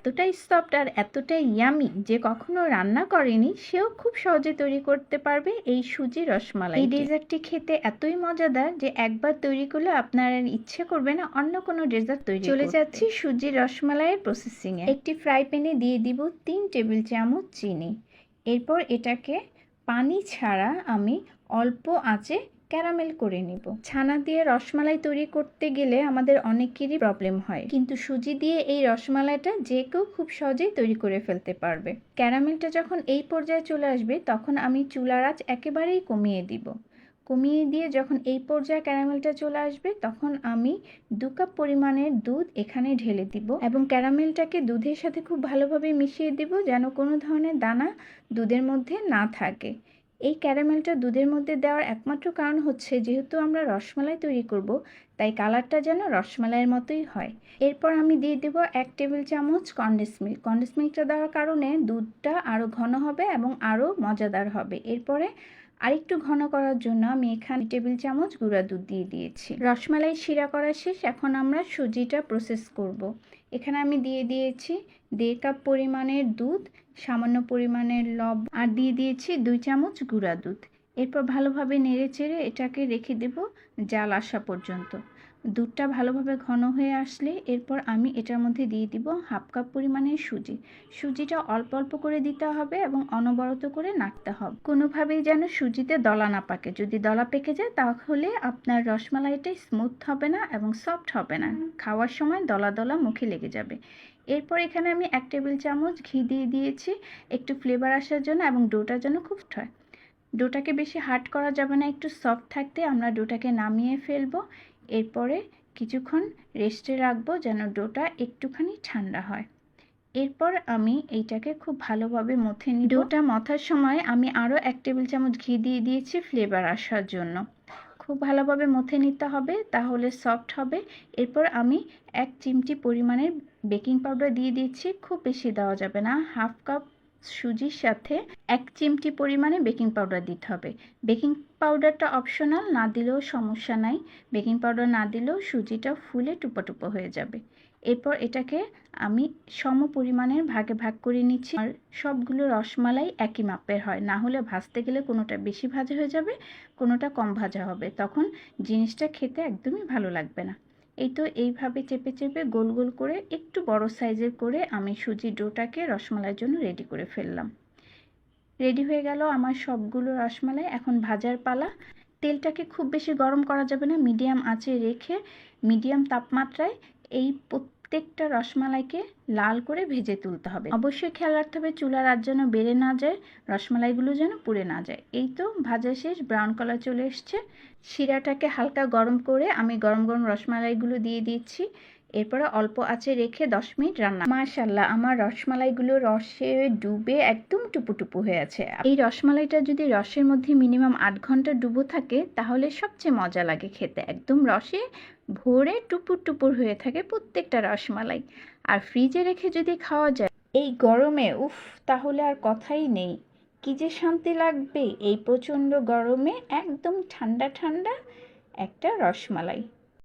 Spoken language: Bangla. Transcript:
এতটাই সফট আর এতটাই ইয়ামি যে কখনো রান্না করেনি সেও খুব সহজে তৈরি করতে পারবে এই সুজি রসমালাই এই ডেজার্টটি খেতে এতই মজাদার যে একবার তৈরি করলে আপনার আর ইচ্ছে করবে না অন্য কোনো ডেজার্ট তৈরি চলে যাচ্ছি সুজি রসমালাইয়ের প্রসেসিংয়ে একটি ফ্রাই প্যানে দিয়ে দিব তিন টেবিল চামচ চিনি। এরপর এটাকে পানি ছাড়া আমি অল্প আঁচে ক্যারামেল করে নিব। ছানা দিয়ে রসমালাই তৈরি করতে গেলে আমাদের অনেকেরই প্রবলেম হয়। কিন্তু সুজি দিয়ে এই রসমালাইটা যে কেউ খুব সহজেই তৈরি করে ফেলতে পারবে। ক্যারামেলটা যখন এই পর্যায়ে চলে আসবে, তখন আমি চুলার আঁচ একেবারেই কমিয়ে দিব। কমিয়ে দিয়ে যখন এই পর্যায়ে ক্যারামেলটা চলে আসবে, তখন আমি দু কাপ পরিমাণের দুধ এখানে ঢেলে দিব এবং ক্যারামেলটাকে দুধের সাথে খুব ভালোভাবে মিশিয়ে দিব যেন কোনো ধরনের দানা দুধের মধ্যে না থাকে। এই ক্যারামেলটা দুধের মধ্যে দেওয়ার একমাত্র কারণ হচ্ছে যেহেতু আমরা রসমালাই তৈরি করব, তাই কালারটা যেন রসমালাইয়ের মতোই হয়। এরপর আমি দিয়ে দেব এক টেবিল চামচ কন্ডেন্স মিল্ক কন্ডেন্স মিল্কটা দেওয়ার কারণে দুধটা আরও ঘন হবে এবং আরও মজাদার হবে। এরপরে আরেকটু ঘন করার জন্য আমি এখানে টেবিল চামচ গুঁড়া দুধ দিয়ে দিয়েছি। রসমালাই শিরা করা শেষ, এখন আমরা সুজিটা প্রসেস করব। এখানে আমি দিয়ে দিয়েছি দেড় কাপ পরিমাণের দুধ সামান্য পরিমাণের লব আর দিয়ে দিয়েছি দুই চামচ গুঁড়া দুধ। এরপর ভালোভাবে নেড়ে চেড়ে এটাকে রেখে দেব জাল আসা পর্যন্ত। দুধটা ভালোভাবে ঘন হয়ে আসলে এরপর আমি এটার মধ্যে দিয়ে দিব হাফ কাপ পরিমাণের সুজি। সুজিটা অল্প অল্প করে দিতে হবে এবং অনবরত করে নাড়তে হবে। কোনোভাবেই যেন সুজিতে দলা না পাকে। যদি দলা পেকে যায় তাহলে আপনার রসমালাইটাই স্মুথ হবে না এবং সফট হবে না। খাওয়ার সময় দলা দলা মুখে লেগে যাবে। এরপর এখানে আমি এক টেবিল চামচ ঘি দিয়ে দিয়েছি। একটু ফ্লেভার আসার জন্য এবং ডোটার জন্য খুব হয় ডোটাকে বেশি হার্ড করা যাবে না, একটু সফট থাকতে আমরা ডোটাকে নামিয়ে ফেলব। এরপরে কিছুক্ষণ রেস্টে রাখব যেন ডোটা একটুখানি ঠান্ডা হয়। এরপর আমি এইটাকে খুব ভালোভাবে মথে নিই ডোটা মথার সময় আমি আরও এক টেবিল চামচ ঘি দিয়ে দিয়েছি ফ্লেভার আসার জন্য। খুব ভালোভাবে মথে নিতে হবে, তাহলে সফট হবে। এরপর আমি এক চিমটি পরিমাণের বেকিং পাউডার দিয়ে দিচ্ছি খুব বেশি দেওয়া যাবে না। হাফ কাপ সুজির সাথে এক চিমটি পরিমাণে বেকিং পাউডার দিতে হবে। বেকিং পাউডারটা অপশনাল, না দিলেও সমস্যা নাই। বেকিং পাউডার না দিলেও সুজিটা ফুলে টুপো টুপো হয়ে যাবে। এরপর এটাকে আমি সম পরিমাণের ভাগে ভাগ করে নিচ্ছি। আর সবগুলো রসমালাই একই মাপের হয়। না হলে ভাজতে গেলে কোনোটা বেশি ভাজা হয়ে যাবে, কোনোটা কম ভাজা হবে। তখন জিনিসটা খেতে একদমই ভালো লাগবে না। এই তো এইভাবে চেপে চেপে গোল গোল করে একটু বড় সাইজের করে আমি সুজি ডোটাকে রসমালাইয়ের জন্য রেডি করে ফেললাম। রেডি হয়ে গেল আমার সবগুলো রসমালাই। এখন ভাজার পালা। তেলটাকে খুব বেশি গরম করা যাবে না। মিডিয়াম আঁচে রেখে মিডিয়াম তাপমাত্রায় এই প্রত্যেকটা রসমালাইকে লাল করে ভেজে তুলতে হবে। অবশ্যই খেয়াল রাখতে হবে চুলার রাত যেন বেড়ে না যায়, রসমালাইগুলো যেন পুড়ে না যায়। এই তো ভাজা শেষ ব্রাউন কালার চলে এসছে। শিরাটাকে হালকা গরম করে আমি গরম গরম রসমালাইগুলো দিয়ে দিচ্ছি। এরপরে অল্প আঁচে রেখে দশ মিনিট রান্না। মাশাল্লাহ আমার রসমালাইগুলো রসে ডুবে একদম টুপু টুপু হয়ে আছে। এই রসমালাইটা যদি রসের মধ্যে মিনিমাম আট ঘণ্টা ডুবো থাকে, তাহলে সবচেয়ে মজা লাগে খেতে। একদম রসে ভরে টুপুর টুপুর হয়ে থাকে প্রত্যেকটা রসমালাই। আর ফ্রিজে রেখে যদি খাওয়া যায়, এই গরমে, উফ, তাহলে আর কথাই নেই। কি যে শান্তি লাগবে এই প্রচণ্ড গরমে একদম ঠান্ডা ঠান্ডা একটা রসমালাই।